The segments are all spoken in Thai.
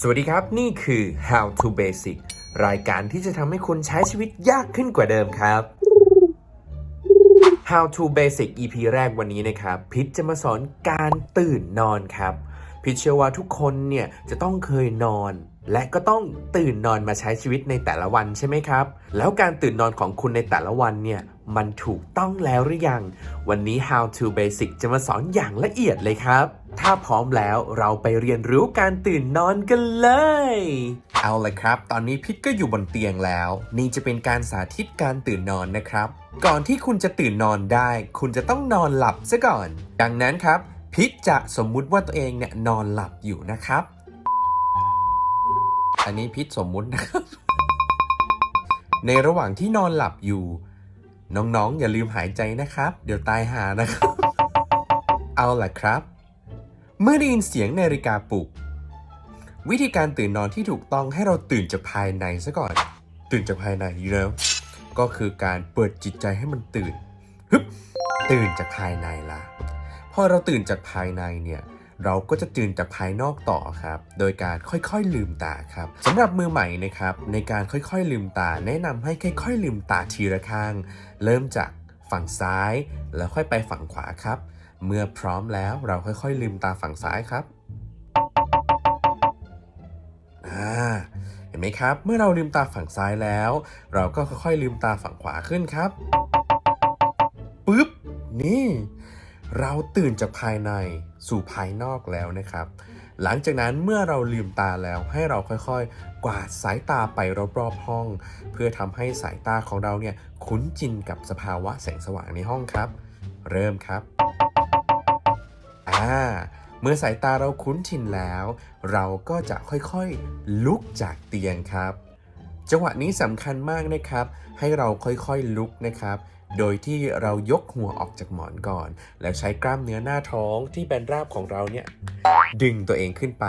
สวัสดีครับ นี่คือ How to Basic รายการที่จะทำให้คุณใช้ชีวิตยากขึ้นกว่าเดิมครับ How to Basic EP แรกวันนี้นะครับ พิชจะมาสอนการตื่นนอนครับ พิชเชื่อว่าทุกคนเนี่ยจะต้องเคยนอน และก็ต้องตื่นนอนมาใช้ชีวิตในแต่ละวันใช่ไหมครับ แล้วการตื่นนอนของคุณในแต่ละวันเนี่ยมันถูกต้องแล้วหรือยัง วันนี้ How to Basic จะมาสอนอย่างละเอียดเลยครับ ถ้าพร้อมแล้วเราไปเรียนรู้การตื่นนอนกันเลย เอาเลยครับ ตอนนี้พิทก็อยู่บนเตียงแล้ว นี่จะเป็นการสาธิตการตื่นนอนนะครับ ก่อนที่คุณจะตื่นนอนได้ คุณจะต้องนอนหลับซะก่อน ดังนั้นครับ พิทจะสมมุติว่าตัวเองเนี่ยนอนหลับอยู่นะครับ อันนี้พิษสมมุตินะครับ ในระหว่างที่นอนหลับอยู่ น้องๆ อย่าลืมหายใจนะครับ เดี๋ยวตายหานะครับ เอาล่ะครับ เมื่อได้ยินเสียงนาฬิกาปลุก วิธีการตื่นนอนที่ถูกต้องให้เราตื่นจากภายในซะก่อน ตื่นจากภายในอยู่แล้วก็คือการเปิดจิตใจให้มันตื่นฮึบตื่นจากภายในละพอเราตื่นจากภายในเนี่ย เราก็จะตื่นจากภายนอกต่อครับ โดยการค่อยๆลืมตาครับสำหรับมือใหม่นะครับในการค่อยๆลืมตา แนะนำให้ค่อยๆลืมตาทีละข้าง เริ่มจากฝั่งซ้ายแล้วค่อยไปฝั่งขวาครับ เมื่อพร้อมแล้วเราค่อยๆลืมตาฝั่งซ้ายครับอ่าเห็นไหมครับ เมื่อเราลืมตาฝั่งซ้ายแล้ว เราก็ค่อยๆลืมตาฝั่งขวาขึ้นครับปึ๊บนี่ เราตื่นจากภายในสู่ภายนอกแล้วนะครับ หลังจากนั้นเมื่อเราลืมตาแล้วให้เราค่อยๆ กวาดสายตาไปรอบๆห้อง เพื่อทำให้สายตาของเราเนี่ยคุ้นจินกับสภาวะแสงสว่างในห้องครับ เริ่มครับอ่าเมื่อสายตาเราคุ้นชินแล้ว เราก็จะค่อยๆลุกจากเตียงครับ จังหวะนี้สำคัญมากนะครับ ให้เราค่อยๆลุกนะครับ โดยที่เรายกหัวออกจากหมอนก่อน แล้วใช้กล้ามเนื้อหน้าท้องที่เป็นราบของเราเนี่ยดึงตัวเองขึ้นไป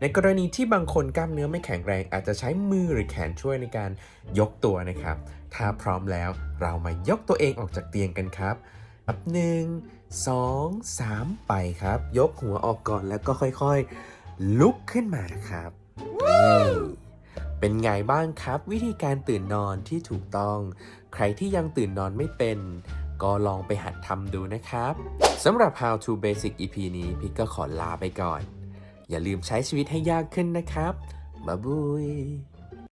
ในกรณีที่บางคนกล้ามเนื้อไม่แข็งแรง อาจจะใช้มือหรือแขนช่วยในการยกตัวนะครับ ถ้าพร้อมแล้วเรามายกตัวเองออกจากเตียงกันครับอับหนึ่งสองสามไปครับ ยกหัวออกก่อนแล้วก็ค่อยๆ ลุกขึ้นมาครับ เป็นไงบ้างครับ วิธีการตื่นนอนที่ถูกต้อง ใครที่ยังตื่นนอนไม่เป็น ก็ลองไปหัดทำดูนะครับสำหรับ How to Basic EP นี้พี่ก็ขอลาไปก่อน อย่าลืมใช้ชีวิตให้ยากขึ้นนะครับบ๊ายบาย